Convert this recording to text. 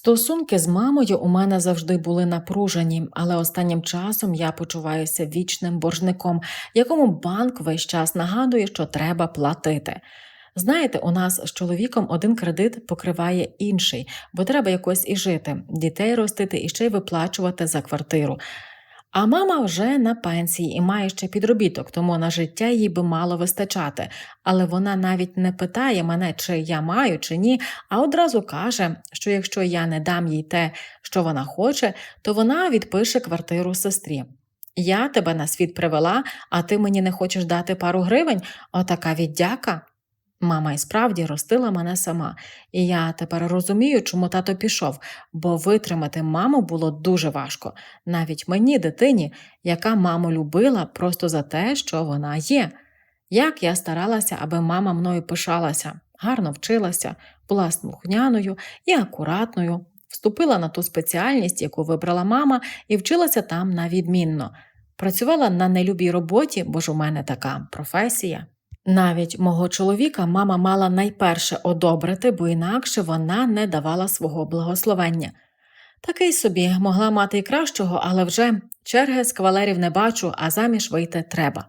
Стосунки з мамою у мене завжди були напружені, але останнім часом я почуваюся вічним боржником, якому банк весь час нагадує, що треба платити. Знаєте, у нас з чоловіком один кредит покриває інший, бо треба якось і жити, дітей ростити і ще й виплачувати за квартиру. А мама вже на пенсії і має ще підробіток, тому на життя їй би мало вистачати. Але вона навіть не питає мене, чи я маю, чи ні, а одразу каже, що якщо я не дам їй те, що вона хоче, то вона відпише квартиру сестрі. Я тебе на світ привела, а ти мені не хочеш дати пару гривень, отака віддяка. Мама і справді ростила мене сама, і я тепер розумію, чому тато пішов, бо витримати маму було дуже важко, навіть мені, дитині, яка маму любила просто за те, що вона є. Як я старалася, аби мама мною пишалася, гарно вчилася, була слухняною і акуратною, вступила на ту спеціальність, яку вибрала мама, і вчилася там на відмінно. Працювала на нелюбій роботі, бо ж у мене така професія. Навіть мого чоловіка мама мала найперше одобрити, бо інакше вона не давала свого благословення. Такий собі могла мати й кращого, але вже черги з кавалерів не бачу, а заміж вийти треба.